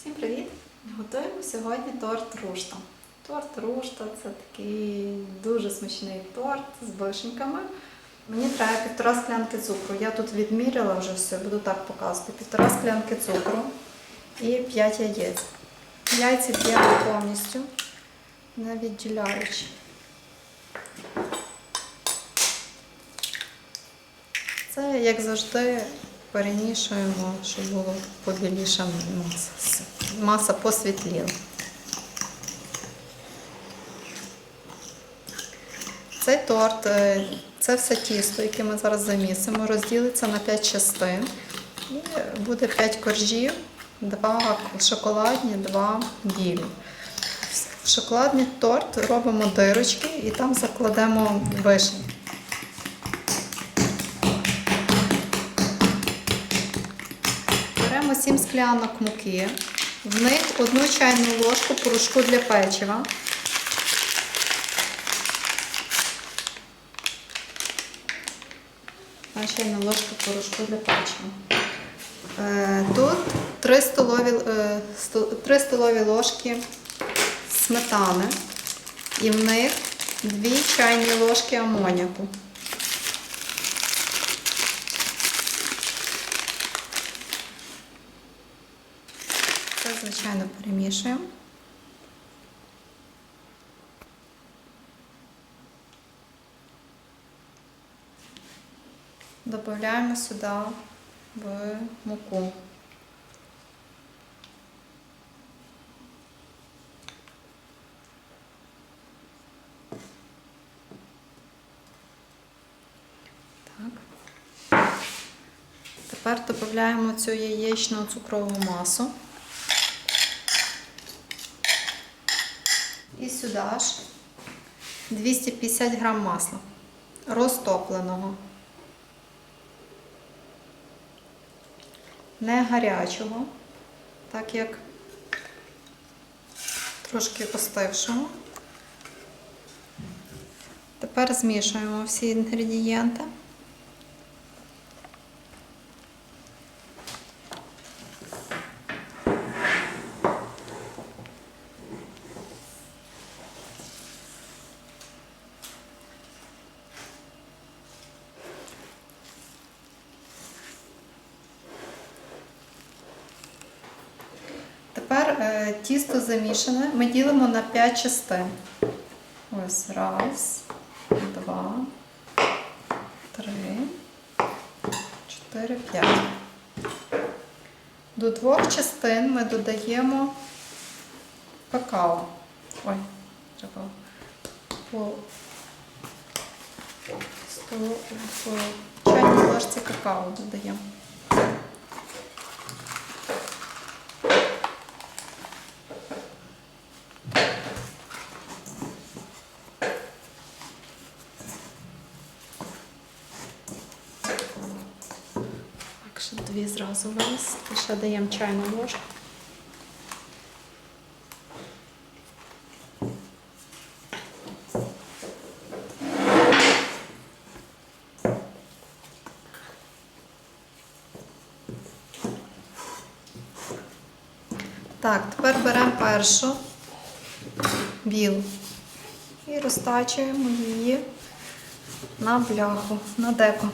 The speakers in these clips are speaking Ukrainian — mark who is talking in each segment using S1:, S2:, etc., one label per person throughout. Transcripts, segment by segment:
S1: Всім привіт! Готуємо сьогодні торт рушта. Торт рушта це такий дуже смачний торт з вишеньками. Мені треба півтора склянки цукру. Я тут відміряла вже все, буду так показувати. Півтора склянки цукру і 5 яєць. Яйця б'ємо повністю, не відділяючи. Це, як завжди, перемішуємо, щоб було побіліша маса. Маса посвітліла. Цей торт, е, це все тісто, яке ми зараз замісимо, розділиться на 5 частин. І буде 5 коржів, 2 шоколадні, 2 білі. В шоколадний торт робимо дирочки і там закладемо вишні. Беремо 7 склянок муки, в них одну чайну ложку порошку для печива. Чайна ложка порошку для печива. Е, Тут 3 столові, е, 3 столові ложки сметани і в них 2 чайні ложки амоніаку. Звичайно, перемішуємо. Додаємо сюди в муку. Тепер додаємо цю яєчну цукрову масу. І 250 грам масла розтопленого. Не гарячого, так як трошки остившого. Тепер змішуємо всі інгредієнти. Тепер е, тісто замішане ми ділимо на 5 частин. Ось раз, два, три, чотири, п'ять. До двох частин ми додаємо какао. Ой, треба по, сто- по чайній ложці какао додаємо. Дві зразу виліз, то ще даємо чайну ложку. Так, тепер беремо першу білу і розтачуємо її на бляху, на деко.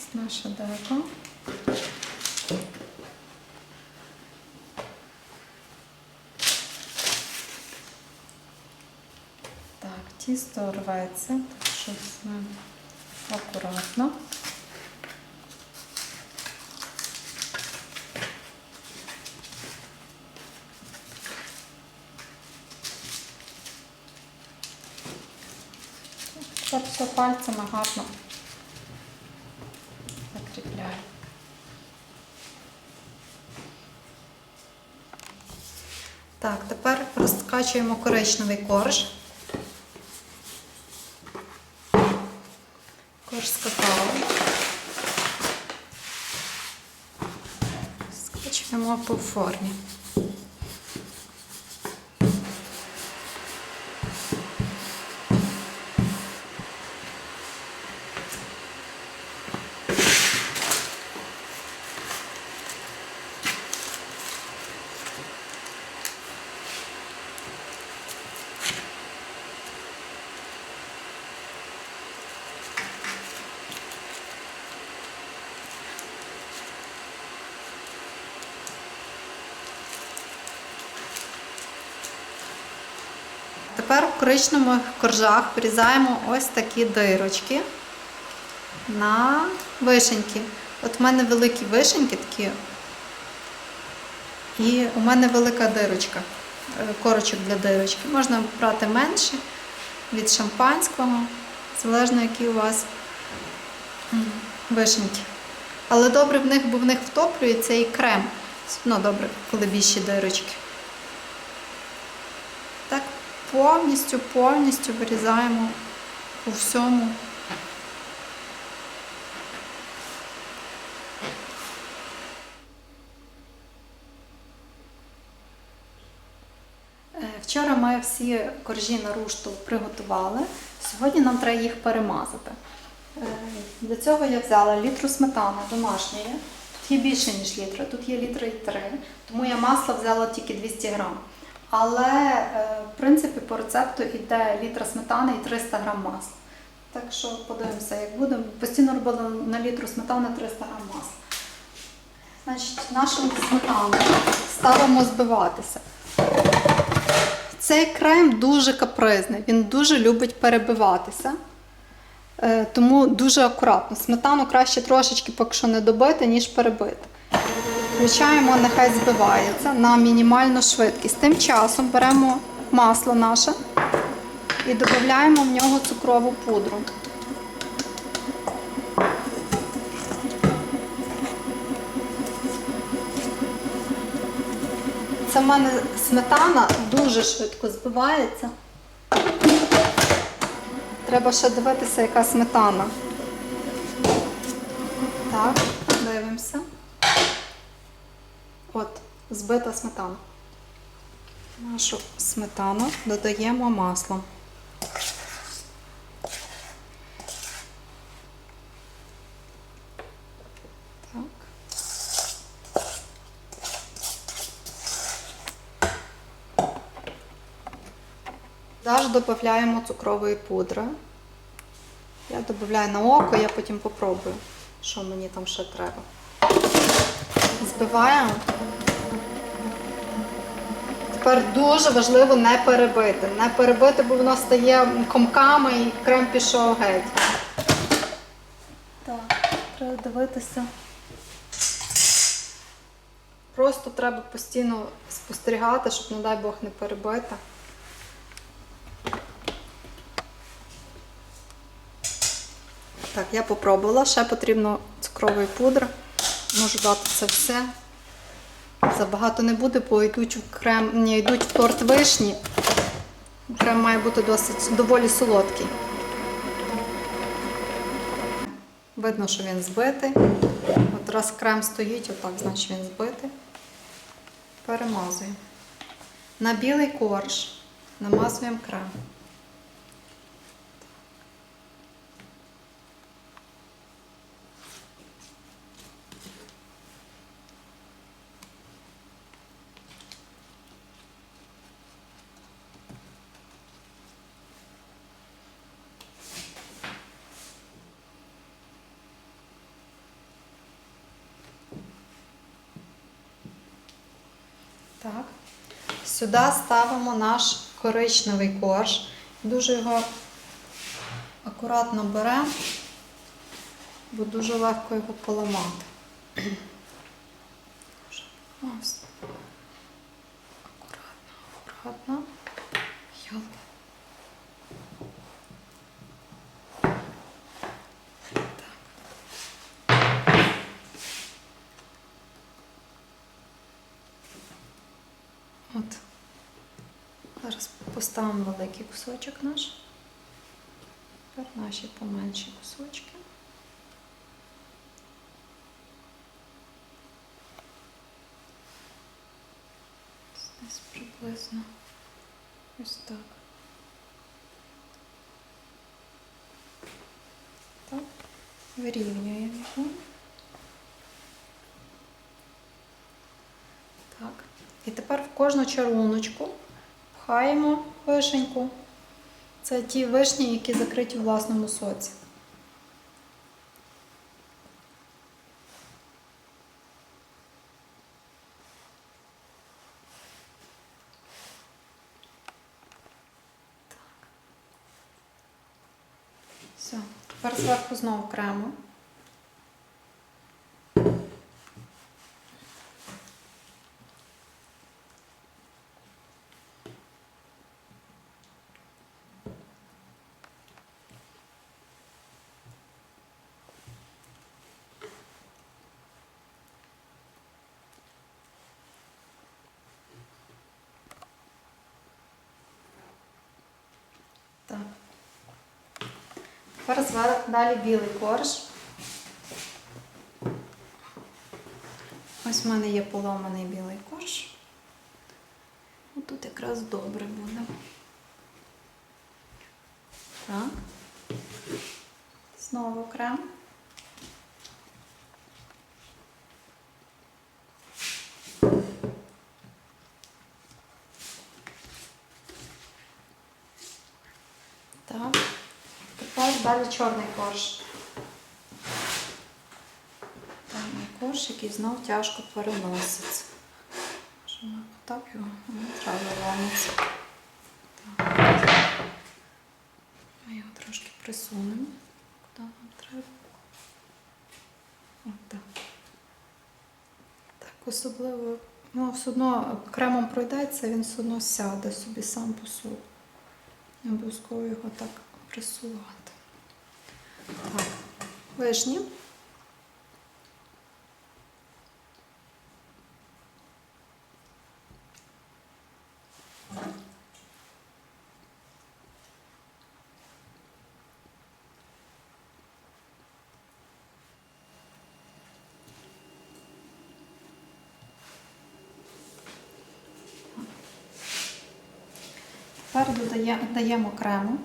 S1: Ось наша деко. Так, тісто рветься, так що ми акуратно. Тепер все пальцями гарно закріпляю. Так, тепер розкачуємо коричневий корж. Корж з какао. Скачуємо по формі. Тепер в коричневих коржах вирізаємо ось такі дирочки на вишеньки. От в мене великі вишеньки такі. І у мене велика дирочка, е, корочок для дирочки. Можна брати менше від шампанського, залежно які у вас вишеньки. Але добре в них, бо в них втоплюється і крем. Одно добре, коли більші дирочки. Повністю, повністю вирізаємо по всьому. Е, Вчора ми всі коржі на рушту приготували. Сьогодні нам треба їх перемазати. Е, Для цього я взяла літру сметани домашньої. Тут є більше, ніж літра, тут є літра і три, тому я масла взяла тільки 200 грам. Але е, в принципі по рецепту йде літра сметани і 300 грам масла. Так що подивимося, як буде. Постійно робила на літру сметани 300 грам масла. Значить, нашу сметану ставимо збиватися. Цей крем дуже капризний, він дуже любить перебиватися. Е, Тому дуже акуратно. Сметану краще трошечки поки що не добити, ніж перебити. Включаємо, нехай збивається на мінімальну швидкість. Тим часом беремо масло наше і додаємо в нього цукрову пудру. Це в мене сметана дуже швидко збивається. Треба ще дивитися, яка сметана. Так, дивимося. От, збита сметана. Нашу сметану додаємо масло. Так. Далі додаємо цукрової пудри. Я додаю на око, я потім попробую, що мені там ще треба. Збиваємо. Тепер дуже важливо не перебити. Не перебити, бо воно стає комками і крем пішов геть. Так, треба дивитися. Просто треба постійно спостерігати, щоб, не дай Бог, не перебити. Так, я попробувала, ще потрібно цукрової пудри. Можу дати це все. Забагато не буде, бо йдуть в крем, не йдуть в торт вишні. Крем має бути досить доволі солодкий. Видно, що він збитий. От раз крем стоїть, отак, значить він збитий. Перемазуємо. На білий корж намазуємо крем. Так. Сюди ставимо наш коричневий корж. Дуже його акуратно беремо, бо дуже легко його поламати. Ось. Акуратно, акуратно. Йоп. От. Зараз поставимо великий кусочок наш. Тепер наші поменші кусочки. Десь приблизно ось так. Так, вирівнюємо його. Так. І тепер в кожну чаруночку Пхаємо вишеньку. Це ті вишні, які закриті у власному соці. Все, тепер зверху знову кремо. Так. Тепер далі білий корж. Ось в мене є поломаний білий корж. Тут якраз добре буде. Так. Знову крем. Так. Тепер далі чорний корж. Чорний корж, який знов тяжко переноситься. Так його не треба ламиться. Ми його трошки присунемо. Куди нам треба? От так. Так, особливо, ну, все одно кремом пройдеться, він все одно сяде собі сам по собі. Не обов'язково його так присувати. Так, вишні. Тепер додає, даємо крему.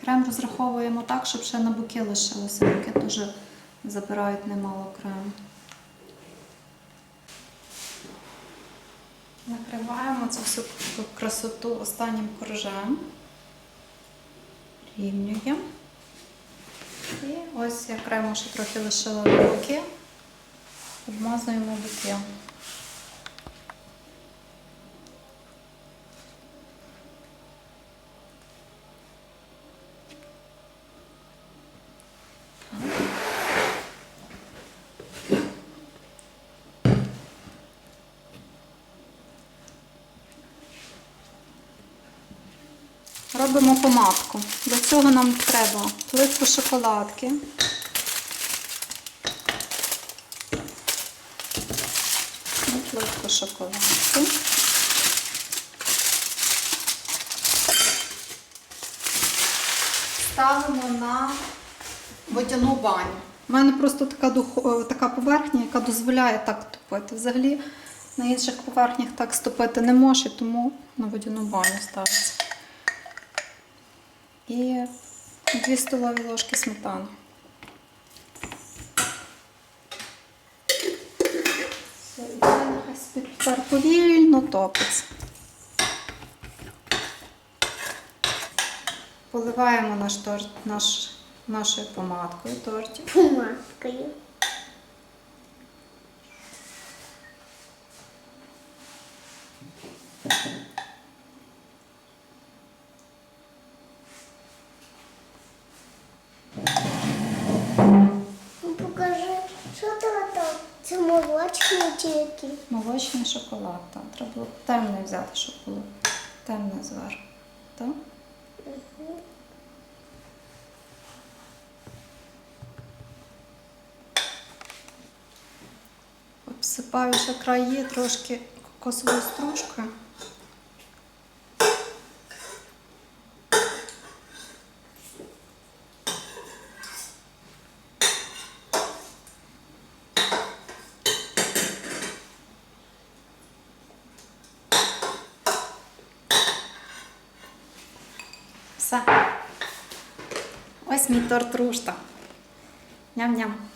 S1: Крем розраховуємо так, щоб ще на боки лишилося. Боки дуже забирають немало крему. Накриваємо цю всю красоту останнім коржем. Рівнюємо. І ось я крему ще трохи лишила на. Обмазуємо боки. Робимо помадку. Для цього нам треба плитку шоколадки. Плитку шоколадки. Ставимо на водяну баню. У мене просто така, духо- така поверхня, яка дозволяє так топити. Взагалі на інших поверхнях так стопити не може, тому на водяну баню ставиться. І 2 столові ложки сметани. Все, і тепер повільно топиться. Поливаємо наш торт наш, нашою помадкою тортик.
S2: Помадкою. Ну, Покажи, що там там? Це молочний який?
S1: Молочний шоколад. Так. Треба було темний взяти, щоб було темне зверху. Так? Обсипаю ще краї трошки кокосовою стружкою. Все. Ось мій торт рушта. Ням-ням.